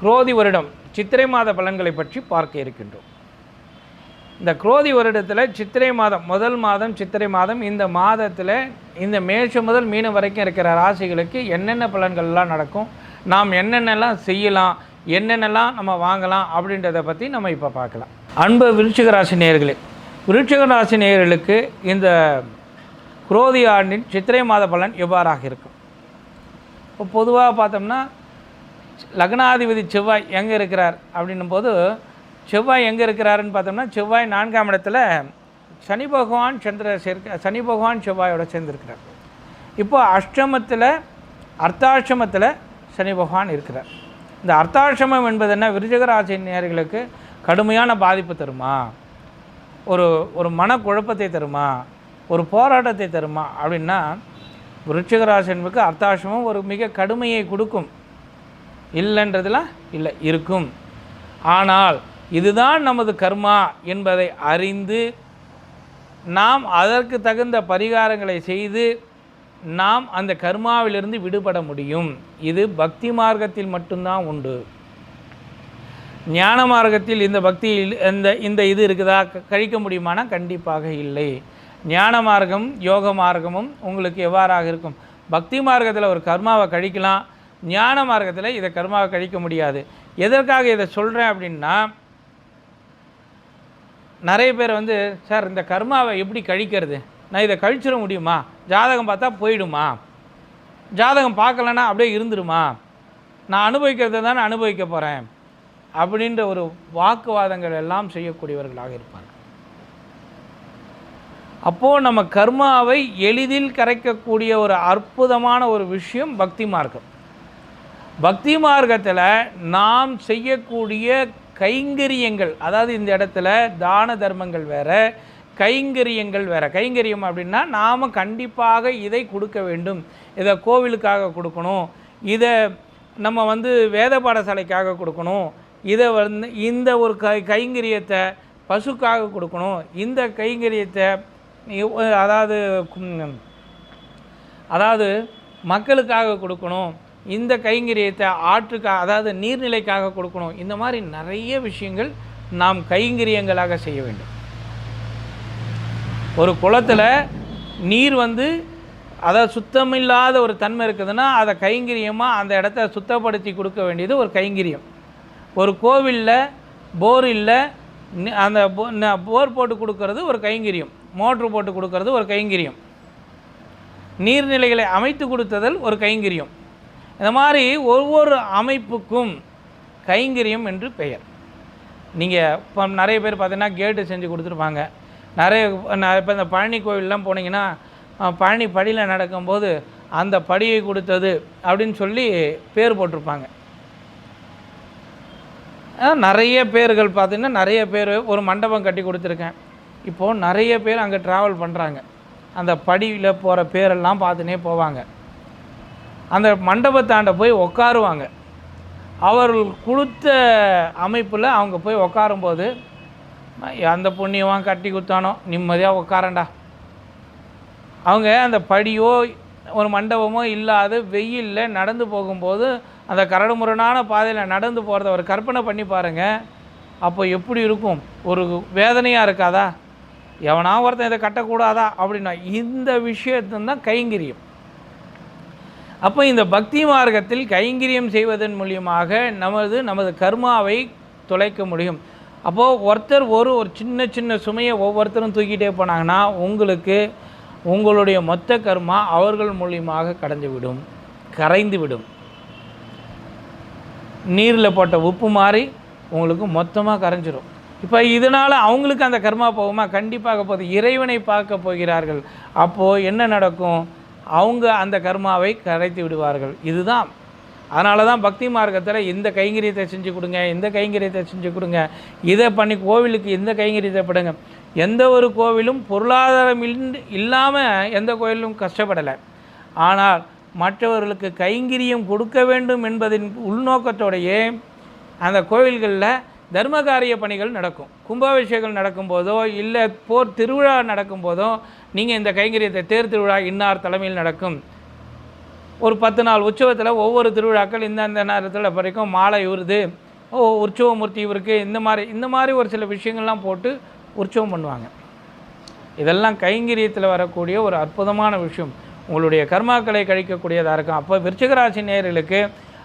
குரோதி வருடம் சித்திரை மாத பலன்களை பற்றி பார்க்க இருக்கின்றோம். இந்த குரோதி வருடத்தில் சித்திரை மாதம் முதல் மாதம் சித்திரை மாதம் இந்த மாதத்தில் இந்த மேஷம் முதல் மீனம் வரைக்கும் இருக்கிற ராசிகளுக்கு என்னென்ன பலன்கள்லாம் நடக்கும் நாம் என்னென்னலாம் செய்யலாம் என்னென்னலாம் நம்ம வாங்கலாம் அப்படின்றத பற்றி நம்ம இப்போ பார்க்கலாம். அன்பு விருச்சிக ராசி நேயர்களே விருச்சிக ராசி நேயர்களுக்கு இந்த குரோதி ஆண்டின் சித்திரை மாத பலன் எவ்வாறாக இருக்கும்? இப்போ பொதுவாக பார்த்தோம்னா லக்னாதிபதி செவ்வாய் எங்கே இருக்கிறார் அப்படின்னும் போது செவ்வாய் எங்கே இருக்கிறாருன்னு பார்த்தோம்னா செவ்வாய் நான்காம் இடத்துல சனி பகவான் சந்திர சேர்க்க சனி பகவான் செவ்வாயோட சேர்ந்துருக்கிறார் இப்போது அஷ்டமத்தில் அர்த்தாஷ்டமத்தில் சனி பகவான் இருக்கிறார். இந்த அர்த்தாஷ்டமம் என்பது என்ன? விருஜகராசி நேர்களுக்கு கடுமையான பாதிப்பு தருமா? ஒரு ஒரு மனக்குழப்பத்தை தருமா? ஒரு போராட்டத்தை தருமா? அப்படின்னா விருச்சிகராசி என்பதுக்கு அர்த்தாஷ்டமம் ஒரு மிக கடுமையை கொடுக்கும். இல்லைன்றதுலாம் இல்லை இருக்கும். ஆனால் இதுதான் நமது கர்மா என்பதை அறிந்து நாம் அதற்கு தகுந்த பரிகாரங்களை செய்து நாம் அந்த கர்மாவிலிருந்து விடுபட முடியும். இது பக்தி மார்க்கத்தில் மட்டும்தான் உண்டு. ஞான மார்க்கத்தில் இந்த பக்தி இந்த இந்த இது இருக்குதா? க- கழிக்க முடியுமானா? கண்டிப்பாக இல்லை. ஞான மார்க்கம் யோக மார்க்கமும் உங்களுக்கு எவ்வாறாக இருக்கும்? பக்தி மார்க்கத்தில் ஒரு கர்மாவை கழிக்கலாம். ஞான மார்க்கத்தில் இதை கர்மாவை கழிக்க முடியாது. எதற்காக இதை சொல்கிறேன் அப்படின்னா நிறைய பேர் வந்து சார் இந்த கர்மாவை எப்படி கழிக்கிறது? நான் இதை கழிச்சிட முடியுமா? ஜாதகம் பார்த்தா போயிடுமா? ஜாதகம் பார்க்கலன்னா அப்படியே இருந்துருமா? நான் அனுபவிக்கிறத தானே அனுபவிக்க போகிறேன் அப்படின்ற ஒரு வாக்குவாதங்கள் எல்லாம் செய்யக்கூடியவர்களாக இருப்பாங்க அப்போது நம்ம கர்மாவை எளிதில் கரைக்கக்கூடிய ஒரு அற்புதமான ஒரு விஷயம் பக்தி மார்க்கம். பக்தி மார்க்கத்தில் நாம் செய்யக்கூடிய கைங்கரியங்கள் அதாவது இந்த இடத்துல தான தர்மங்கள் வேற கைங்கரியங்கள் வேற. கைங்கரியம் அப்படின்னா நாம் கண்டிப்பாக இதை கொடுக்க வேண்டும். இதை கோவிலுக்காக கொடுக்கணும். இதை நம்ம வந்து வேத பாடசாலைக்காக கொடுக்கணும். இதை வந்து இந்த ஒரு கை கைங்கரியத்தை பசுக்காக கொடுக்கணும். இந்த கைங்கரியத்தை அதாவது அதாவது மக்களுக்காக கொடுக்கணும். இந்த கைங்கரியத்தை ஆற்றுக்காக அதாவது நீர்நிலைக்காக கொடுக்கணும். இந்த மாதிரி நிறைய விஷயங்கள் நாம் கைங்கரியங்களாக செய்ய வேண்டும். ஒரு குளத்தில் நீர் வந்து அதாவது சுத்தமில்லாத ஒரு தன்மை இருக்குதுன்னா அதை கைங்கரியமாக அந்த இடத்த சுத்தப்படுத்தி கொடுக்க வேண்டியது ஒரு கைங்கரியம். ஒரு கோவிலில் போர் இல்லை அந்த போ- ந- போர் போட்டு கொடுக்கறது ஒரு கைங்கரியம். மோட்ரு போட்டு கொடுக்கறது ஒரு கைங்கரியம். நீர்நிலைகளை அமைத்து கொடுத்ததல் ஒரு கைங்கரியம். இந்த மாதிரி ஒவ்வொரு அமைப்புக்கும் கைங்கரியம் என்று பெயர். நீங்கள் இப்போ நிறைய பேர் பார்த்தீங்கன்னா கேட்டு செஞ்சு கொடுத்துருப்பாங்க. நிறைய இப்போ இந்த பழனி கோவில்லாம் போனீங்கன்னா பழனி படியில் நடக்கும்போது அந்த படியை கொடுத்தது அப்படின்னு சொல்லி பேர் போட்டிருப்பாங்க. நிறைய பேர்கள் பார்த்தீங்கன்னா நிறைய பேர் ஒரு மண்டபம் கட்டி கொடுத்துருக்கேன். இப்போது நிறைய பேர் அங்கே ட்ராவல் பண்ணுறாங்க அந்த படியில் போகிற பேரெல்லாம் பார்த்துனே போவாங்க. அந்த மண்டபத்தாண்ட போய் உட்காருவாங்க அவர்கள் கொடுத்த அமைப்பில் அவங்க போய் உட்காரும்போது அந்த புண்ணியவான் கட்டி குத்தானோ நிம்மதியாக உட்காரண்டா அவங்க அந்த படியோ ஒரு மண்டபமோ இல்லாத வெயிலில் நடந்து போகும்போது அந்த கரடுமுரடான பாதையில் நடந்து போகிறத ஒரு கற்பனை பண்ணி பாருங்கள் அப்போ எப்படி இருக்கும்? ஒரு வேதனையாக இருக்காதா? எவனா ஒருத்தன் இதை கட்டக்கூடாதா? அப்படின்னா இந்த விஷயத்தான் கைங்கரியம். அப்போ இந்த பக்தி மார்க்கத்தில் கைங்கரியம் செய்வதன் மூலியமாக நமது நமது கர்மாவை தொலைக்க முடியும். அப்போது ஒருத்தர் ஒரு ஒரு சின்ன சின்ன சுமையை ஒவ்வொருத்தரும் தூக்கிட்டே போனாங்கன்னா உங்களுக்கு உங்களுடைய மொத்த கர்மா அவர்கள் மூலியமாக கடந்து விடும் கரைந்து விடும் நீரில் போட்ட உப்பு மாறி உங்களுக்கு மொத்தமாக கரைஞ்சிரும். இப்போ இதனால் அவங்களுக்கு அந்த கர்மா போகுமா? கண்டிப்பாக போகுது. இறைவனை பார்க்க போகிறார்கள். அப்போது என்ன நடக்கும்? அவங்க அந்த கர்மாவை கரைத்து விடுவார்கள். இதுதான். அதனால தான் பக்தி மார்க்கத்தில் இந்த கைங்கரியத்தை செஞ்சு கொடுங்க இந்த கைங்கரியத்தை செஞ்சு கொடுங்க இதை பண்ணி கோவிலுக்கு இந்த கைங்கரியத்தை படுங்க. எந்த ஒரு கோவிலும் பொருளாதாரம் இல்லாமல் எந்த கோவிலும் கஷ்டப்படலை. ஆனால் மற்றவர்களுக்கு கைங்கரியம் கொடுக்க வேண்டும் என்பதின் உள்நோக்கத்தோடையே அந்த கோவில்களில் தர்மகாரிய பணிகள் நடக்கும். கும்பாபிஷேகம் நடக்கும்போதோ இல்லை போர் திருவிழா நடக்கும்போதோ நீங்கள் இந்த கைங்கரியத்தை தேர் திருவிழா இன்னார் தலைமையில் நடக்கும். ஒரு பத்து நாள் உற்சவத்தில் ஒவ்வொரு திருவிழாக்கள் இந்தந்த நேரத்தில் வரைக்கும் மாலை உருது ஓ உற்சவமூர்த்தி இவருக்கு இந்த மாதிரி இந்த மாதிரி ஒரு சில விஷயங்கள்லாம் போட்டு உற்சவம் பண்ணுவாங்க. இதெல்லாம் கைங்கரியத்தில் வரக்கூடிய ஒரு அற்புதமான விஷயம். உங்களுடைய கர்மாக்களை கழிக்கக்கூடியதாக இருக்கும். அப்போ விருச்சிகராசி நேர்களுக்கு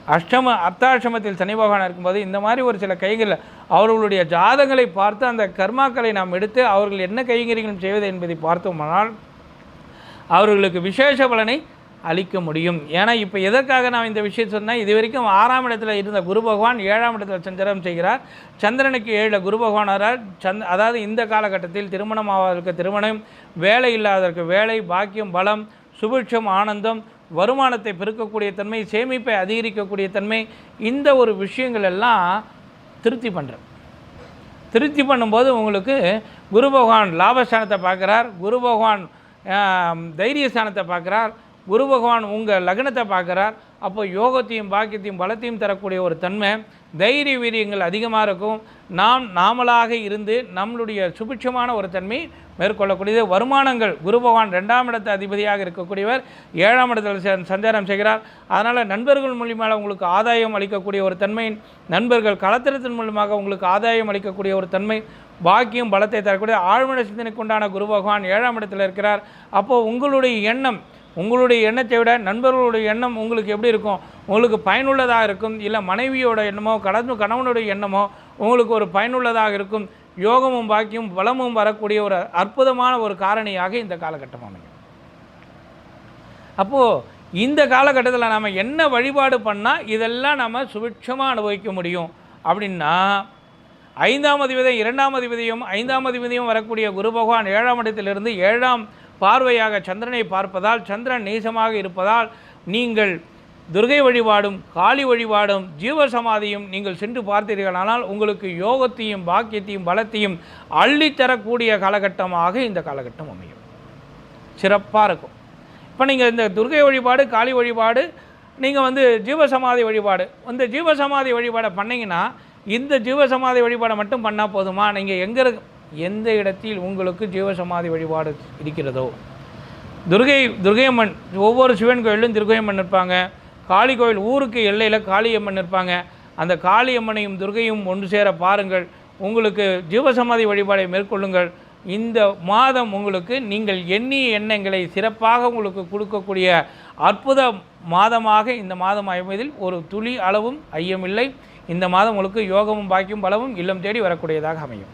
அஷ்டம அர்த்தாஷ்டமத்தில் சனி பகவான் இருக்கும்போது இந்த மாதிரி ஒரு சில கைகள் அவர்களுடைய ஜாதங்களை பார்த்து அந்த கர்மாக்களை நாம் எடுத்து அவர்கள் என்ன கைங்கரியங்களும் செய்வது என்பதை பார்த்தோமானால் அவர்களுக்கு விசேஷ பலனை அளிக்க முடியும். ஏன்னா இப்போ எதற்காக நான் இந்த விஷயம் சொன்னேன் இது வரைக்கும் ஆறாம் இடத்துல இருந்த குரு பகவான் ஏழாம் இடத்துல சஞ்சரம் செய்கிறார். சந்திரனுக்கு ஏழில் குரு பகவான் வரார் சந்த் அதாவது இந்த காலகட்டத்தில் திருமணம் ஆவதற்கு திருமணம் வேலை இல்லாததற்கு வேலை பாக்கியம் பலம் சுபிட்சம் ஆனந்தம் வருமானத்தை பெருக்கக்கூடிய தன்மை சேமிப்பை அதிகரிக்கக்கூடிய தன்மை இந்த ஒரு விஷயங்கள் எல்லாம் திருப்தி பண்ணுறேன் திருப்தி பண்ணும்போது உங்களுக்கு குரு பகவான் லாபஸ்தானத்தை பார்க்குறார் குரு பகவான் தைரியஸ்தானத்தை பார்க்குறார் குரு பகவான் உங்கள் லக்னத்தை பார்க்குறார். அப்போ யோகத்தையும் பாக்கியத்தையும் பலத்தையும் தரக்கூடிய ஒரு தன்மை தைரிய வீரியங்கள் அதிகமாக இருக்கும். நாம் நாமளாக இருந்து நம்மளுடைய சுபிட்சமான ஒரு தன்மை மேற்கொள்ளக்கூடியது. வருமானங்கள் குரு பகவான் ரெண்டாம் இடத்து அதிபதியாக இருக்கக்கூடியவர் ஏழாம் இடத்தில் சஞ்சாரம் செய்கிறார். அதனால் நண்பர்கள் மூலியமாக உங்களுக்கு ஆதாயம் அளிக்கக்கூடிய ஒரு தன்மை நண்பர்கள் கலத்திரத்தின் மூலமாக உங்களுக்கு ஆதாயம் அளிக்கக்கூடிய ஒரு தன்மை பாக்கியம் பலத்தை தரக்கூடிய ஆழ்மன சிந்தனைக்கு உண்டான குரு பகவான் ஏழாம் இடத்தில் இருக்கிறார். அப்போது உங்களுடைய எண்ணம் உங்களுடைய எண்ணத்தை விட நண்பர்களுடைய எண்ணம் உங்களுக்கு எப்படி இருக்கும்? உங்களுக்கு பயனுள்ளதாக இருக்கும்? இல்லை மனைவியோட எண்ணமோ கடந்து கணவனுடைய எண்ணமோ உங்களுக்கு ஒரு பயனுள்ளதாக இருக்கும்? யோகமும் பாக்கியும் பலமும் வரக்கூடிய ஒரு அற்புதமான ஒரு காரணியாக இந்த காலகட்டம் அமையும். அப்போது இந்த காலகட்டத்தில் நம்ம என்ன வழிபாடு பண்ணால் இதெல்லாம் நம்ம சுபிட்சமாக அனுபவிக்க முடியும்? அப்படின்னா ஐந்தாம் அதிபதியும் இரண்டாம் அதிபதியும் ஐந்தாம் அதிபதியும் வரக்கூடிய குரு பகவான் ஏழாம் இடத்திலிருந்து ஏழாம் பார்வையாக சந்திரனை பார்ப்பதால் சந்திரன் நீசமாக இருப்பதால் நீங்கள் துர்கை வழிபாடும் காளி வழிபாடும் ஜீவசமாதியும் நீங்கள் சென்று பார்த்தீர்களானால் உங்களுக்கு யோகத்தையும் பாக்கியத்தையும் பலத்தையும் அள்ளித்தரக்கூடிய காலகட்டமாக இந்த காலகட்டம் அமையும். சிறப்பாக இருக்கும். இப்போ நீங்கள் இந்த துர்கை வழிபாடு காளி வழிபாடு நீங்கள் வந்து ஜீவசமாதி வழிபாடு இந்த ஜீவசமாதி வழிபாடை பண்ணிங்கன்னா இந்த ஜீவசமாதி வழிபாடை மட்டும் பண்ணால் போதுமா? நீங்கள் எங்கே இருக்க எந்த இடத்தில் உங்களுக்கு ஜீவசமாதி வழிபாடு இருக்கிறதோ? துர்கை துர்கையம்மன் ஒவ்வொரு சிவன் கோயிலும் துர்கையம்மன் இருப்பாங்க காளி கோயில் ஊருக்கு எல்லையில் காளியம்மன் இருப்பாங்க அந்த காளியம்மனையும் துர்கையும் ஒன்று சேர பாருங்கள். உங்களுக்கு ஜீவசமாதி வழிபாடை மேற்கொள்ளுங்கள். இந்த மாதம் உங்களுக்கு நீங்கள் எண்ணிய எண்ணங்களை சிறப்பாக உங்களுக்கு கொடுக்கக்கூடிய அற்புத மாதமாக இந்த மாதம் அமைவதில் ஒரு துளி அளவும் ஐயமில்லை. இந்த மாதம் உங்களுக்கு யோகமும் பாக்கியும் பலவும் இல்லம் தேடி வரக்கூடியதாக அமையும்.